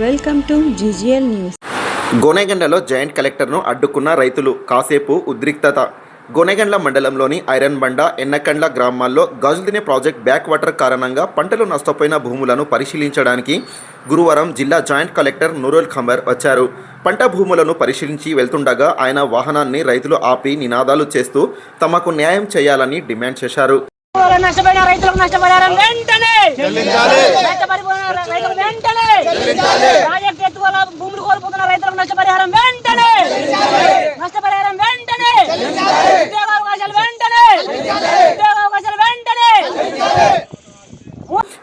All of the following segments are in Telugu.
Welcome to GGL news. గోనెగండ్లలో joint కలెక్టర్ను అడ్డుకున్న రైతులు కాసేపు ఉద్రిక్తత. గోనెగండ్ల మండలంలోని ఐరన్ బండ ఎన్నకండ్ల గ్రామాల్లో గాజుదినే ప్రాజెక్ట్ బ్యాక్ వాటర్ కారణంగా పంటలు నష్టపోయిన భూములను పరిశీలించడానికి గురువారం జిల్లా జాయింట్ కలెక్టర్ నూరుల్ ఖంబర్ వచ్చారు. పంట భూములను పరిశీలించి వెళ్తుండగా ఆయన వాహనాన్ని రైతులు ఆపి నినాదాలు చేస్తూ తమకు న్యాయం చేయాలని డిమాండ్ చేశారు. వాళ్ళు నష్టపోయిన రైతులకు నష్టపరిహారం వెంటనే వెంటనే ప్రాజెక్ట్ ఎత్తు వల్ల భూములు కోల్పోతున్న రైతులకు నష్టపరిహారం వెంటనే నష్టపరిహారం వెంటనే ఉద్యోగ అవకాశాలు వెంటనే ఉద్యోగ అవకాశాలు వెంటనే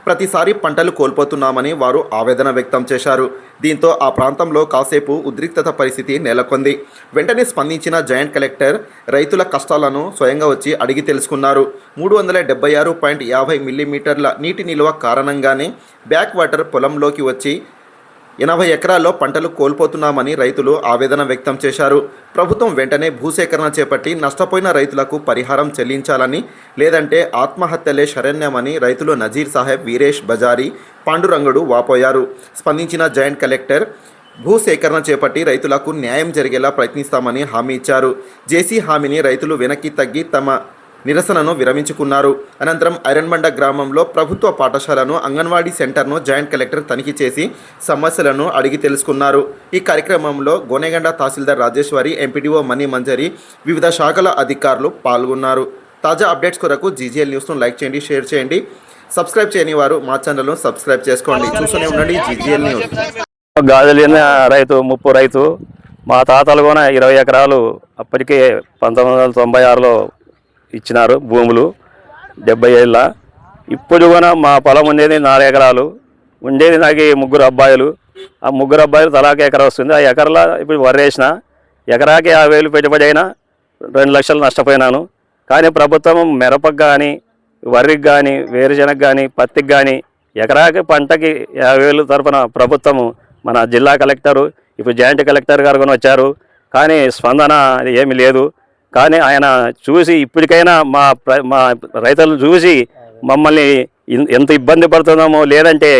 ప్రతిసారి పంటలు కోల్పోతున్నామని వారు ఆవేదన వ్యక్తం చేశారు. దీంతో ఆ ప్రాంతంలో కాసేపు ఉద్రిక్తత పరిస్థితి నెలకొంది. వెంటనే స్పందించిన జాయింట్ కలెక్టర్ రైతుల కష్టాలను స్వయంగా వచ్చి అడిగి తెలుసుకున్నారు. మూడు వందల డెబ్బై ఆరు పాయింట్ యాభై మిల్లీమీటర్ల నీటి నిల్వ కారణంగానే బ్యాక్ వాటర్ పొలంలోకి వచ్చి ఎనభై ఎకరాల్లో పంటలు కోల్పోతున్నామని రైతులు ఆవేదన వ్యక్తం చేశారు. ప్రభుత్వం వెంటనే భూసేకరణ చేపట్టి నష్టపోయిన రైతులకు పరిహారం చెల్లించాలని లేదంటే ఆత్మహత్యలే శరణ్యమని రైతులు నజీర్ సాహెబ్ వీరేష్ బజారి పాండురంగుడు వాపోయారు. స్పందించిన జాయింట్ కలెక్టర్ భూసేకరణ చేపట్టి రైతులకు న్యాయం జరిగేలా ప్రయత్నిస్తామని హామీ ఇచ్చారు. జేసీ హామీని రైతులు వెనక్కి తగ్గి తమ నిరసనను విరమించుకున్నారు. అనంతరం ఐరన్బండ గ్రామంలో ప్రభుత్వ పాఠశాలను అంగన్వాడీ సెంటర్ను జాయింట్ కలెక్టర్ తనిఖీ చేసి సమస్యలను అడిగి తెలుసుకున్నారు. ఈ కార్యక్రమంలో గోనెగండ తహసీల్దార్ రాజేశ్వరి ఎంపీడీఓ మణి మంజరి వివిధ శాఖల అధికారులు పాల్గొన్నారు. తాజా అప్డేట్స్ కొరకు జీజీఎల్ న్యూస్ను లైక్ చేయండి షేర్ చేయండి. సబ్స్క్రైబ్ చేయని వారు మా ఛానల్ను సబ్స్క్రైబ్ చేసుకోండి. చూస్తూనే ఉండండి జీజీఎల్ న్యూస్. గాజులిన రైతు ముప్పు రైతు మా తాతలు కూడా ఇరవై ఎకరాలు అప్పటికే పంతొమ్మిది వందల తొంభై ఆరులో ఇచ్చినారు భూములు డెబ్బై ఏళ్ళ. ఇప్పుడు కూడా మా పొలం ఉండేది నాలుగు ఎకరాలు. ఉండేది నాకు ముగ్గురు అబ్బాయిలు. ఆ ముగ్గురు అబ్బాయిలు తలాకి ఎకరా వస్తుంది. ఆ ఎకరలో ఇప్పుడు వర్రేసిన ఎకరాకి యాభై వేలు పెట్టుబడి అయినా రెండు లక్షలు నష్టపోయినాను. కానీ ప్రభుత్వం మిరపకు కానీ వరికి కానీ వేరుశనగ కానీ పత్తికి కానీ ఎకరాకి పంటకి యాభై వేలు తరపున ప్రభుత్వము మన జిల్లా కలెక్టరు ఇప్పుడు జాయింట్ కలెక్టర్ గారు కూడా వచ్చారు. కానీ స్పందన ఏమీ లేదు. కానీ ఆయన చూసి ఇప్పటికైనా మా ప్ర- మా రైతులను చూసి మమ్మల్ని ఎంత ఇబ్బంది పడుతున్నామో లేదంటే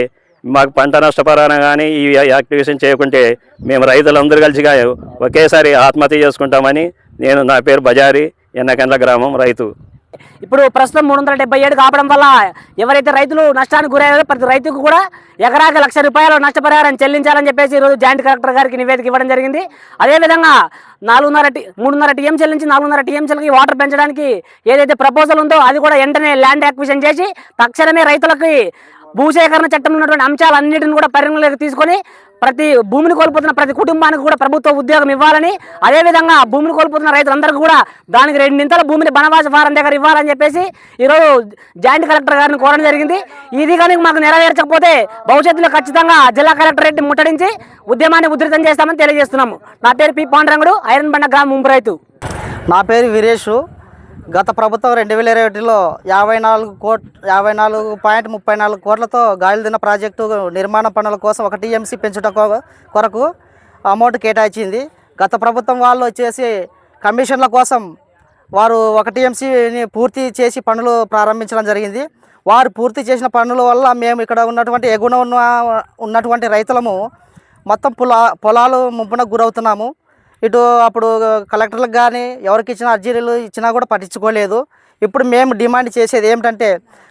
మాకు పంట నష్టపరాన కానీ ఈ యాక్టివేషన్ చేయకుంటే మేము రైతులందరూ కలిసిగా ఒకేసారి ఆత్మహత్య చేసుకుంటామని నేను నా పేరు బజారి ఎన్నకండ్ల గ్రామం రైతు. ఇప్పుడు ప్రస్తుతం మూడు వందల డెబ్బై ఏడు కావడం వల్ల ఎవరైతే రైతులు నష్టానికి గురయ్యారో ప్రతి రైతుకు కూడా ఎకరాకి లక్ష రూపాయలు నష్టపరిహారం చెల్లించాలని చెప్పేసి ఈరోజు జాయింట్ కలెక్టర్ గారికి నివేదిక ఇవ్వడం జరిగింది. అదేవిధంగా నాలుగున్నర టీ మూడున్నర టీఎం చెల్లించి నాలుగున్నర టీఎంసీలకి వాటర్ పెంచడానికి ఏదైతే ప్రపోజల్ ఉందో అది కూడా వెంటనే ల్యాండ్ యాక్విజిషన్ చేసి తక్షణమే రైతులకి భూసేకరణ చట్టంలో ఉన్నటువంటి అంశాలన్నింటిని కూడా పరిగణలోకి తీసుకొని ప్రతి భూమిని కోల్పోతున్న ప్రతి కుటుంబానికి కూడా ప్రభుత్వ ఉద్యోగం ఇవ్వాలని అదేవిధంగా భూమిని కోల్పోతున్న రైతులందరికీ కూడా దానికి రెండింతల భూమిని బనవాస ఫారం దగ్గర ఇవ్వాలని చెప్పేసి ఈరోజు జాయింట్ కలెక్టర్ గారిని కోరడం జరిగింది. ఇది కానీ మాకు నెరవేర్చకపోతే భవిష్యత్తులో ఖచ్చితంగా జిల్లా కలెక్టర్ రెడ్డి ముట్టడించి ఉద్యమాన్ని ఉధృతం చేస్తామని తెలియజేస్తున్నాము. నా పేరు పి పాండరంగుడు ఐరన్ బండ గ్రామం ముంపు రైతు. నా పేరు వీరేషు. గత ప్రభుత్వం రెండు వేల ఇరవై ఒకటిలో యాభై నాలుగు కోట్ యాభై నాలుగు పాయింట్ ముప్పై నాలుగు కోట్లతో గాలిదిన ప్రాజెక్టు నిర్మాణ పనుల కోసం ఒక టీఎంసీ పెంచుట కొ- కొరకు అమౌంట్ కేటాయించింది. గత ప్రభుత్వం వాళ్ళు వచ్చేసి కమిషన్ల కోసం వారు ఒక టీఎంసీని పూర్తి చేసి పనులు ప్రారంభించడం జరిగింది. వారు పూర్తి చేసిన పనుల వల్ల మేము ఇక్కడ ఉన్నటువంటి ఎగున ఉన్న ఉన్నటువంటి రైతులము మొత్తం పొలా పొలాలు ముంపున గురవుతున్నాము. ఇటు అప్పుడు కలెక్టర్లకు కానీ ఎవరికి ఇచ్చిన అర్జీలు ఇచ్చినా కూడా పట్టించుకోలేదు. ఇప్పుడు మేము డిమాండ్ చేసేది ఏమిటంటే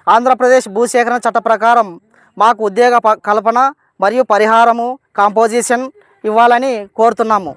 ఆంధ్రప్రదేశ్ భూసేకరణ చట్ట ప్రకారం మాకు ఉద్యోగ ప- కల్పన మరియు పరిహారము కాంపోజిషన్ ఇవ్వాలని కోరుతున్నాము.